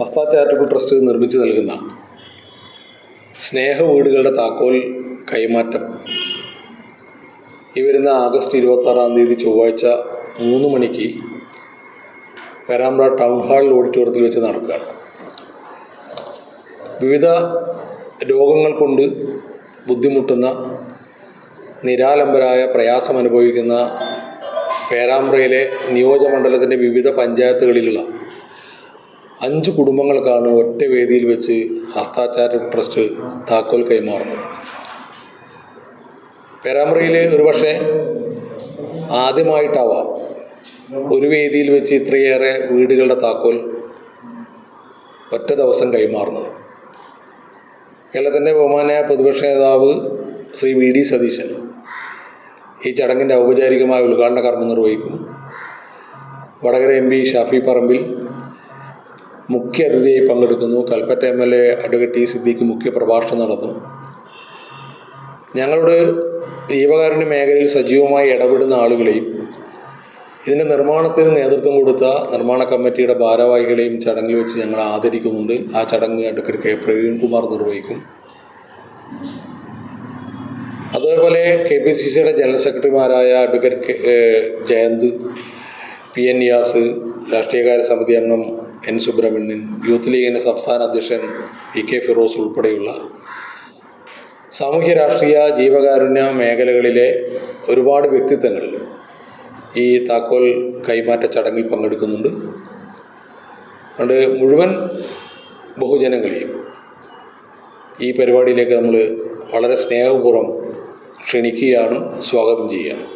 മസ്ത charitable trust നിർമ്മിച്ചു നൽകുന്ന സ്നേഹ വീടുകളുടെ താക്കോൽ കൈമാറ്റം. ഈ വരുന്ന ആഗസ്റ്റ് ഇരുപത്താറാം തീയതി ചൊവ്വാഴ്ച മൂന്ന് മണിക്ക് പേരാമ്പ്ര ടൗൺ ഹാൾ ഓഡിറ്റോറിയത്തിൽ വെച്ച് നടക്കുകയാണ്. വിവിധ രോഗങ്ങൾ കൊണ്ട് ബുദ്ധിമുട്ടുന്ന നിരാലംബരായ പ്രയാസം അനുഭവിക്കുന്ന പേരാമ്പ്രയിലെ നിയോജകമണ്ഡലത്തിന്റെ വിവിധ പഞ്ചായത്തുകളിലുള്ള അഞ്ച് കുടുംബങ്ങൾക്കാണ് ഒറ്റ വേദിയിൽ വെച്ച് ഹസ്താചാര ട്രസ്റ്റ് താക്കോൽ കൈമാറുന്നത്. പേരാമ്പ്രയിൽ ഒരുപക്ഷെ ആദ്യമായിട്ടാവാം ഒരു വേദിയിൽ വെച്ച് ഇത്രയേറെ വീടുകളുടെ താക്കോൽ ഒറ്റ ദിവസം കൈമാറുന്നത്. കേരളത്തിന്റെ ബഹുമാനായ പ്രതിപക്ഷ നേതാവ് ശ്രീ വി ഡി സതീശൻ ഈ ചടങ്ങിന്റെ ഔപചാരികമായ ഉദ്ഘാടന കർമ്മം നിർവഹിക്കും. വടകര എം പി ഷാഫി പറമ്പിൽ മുഖ്യ അതിഥിയായി പങ്കെടുക്കുന്നു. Kalpetta M L A advocate T Siddique മുഖ്യ പ്രഭാഷണം നടത്തും. ഞങ്ങളുടെ ജീവകാരുണ്യ മേഖലയിൽ സജീവമായി ഇടപെടുന്ന ആളുകളെയും ഇതിന്റെ നിർമ്മാണത്തിന് നേതൃത്വം കൊടുത്ത നിർമ്മാണ കമ്മിറ്റിയുടെ ഭാരവാഹികളെയും ചടങ്ങിൽ വെച്ച് ഞങ്ങൾ ആദരിക്കുന്നുണ്ട്. ആ ചടങ്ങ് അഡ്വക്കേറ്റ് കെ പ്രവീൺകുമാർ നിർവഹിക്കും. അതേപോലെ കെ പി സി സിയുടെ ജനറൽ സെക്രട്ടറിമാരായ advocate Jayanth P N Niyas രാഷ്ട്രീയകാര്യ സമിതി അംഗം എൻ സുബ്രഹ്മണ്യൻ യൂത്ത് ലീഗിന്റെ സംസ്ഥാന അധ്യക്ഷൻ പി കെ ഫിറോസ് ഉൾപ്പെടെയുള്ള സാമൂഹ്യ രാഷ്ട്രീയ ജീവകാരുണ്യ മേഖലകളിലെ ഒരുപാട് വ്യക്തിത്വങ്ങൾ ഈ താക്കോൽ കൈമാറ്റ ചടങ്ങിൽ പങ്കെടുക്കുന്നുണ്ട്. അതുകൊണ്ട് മുഴുവൻ ബഹുജനങ്ങളെയും ഈ പരിപാടിയിലേക്ക് നമ്മൾ വളരെ സ്നേഹപൂർവം ക്ഷണിക്കുകയാണ് സ്വാഗതം ചെയ്യുകയാണ്.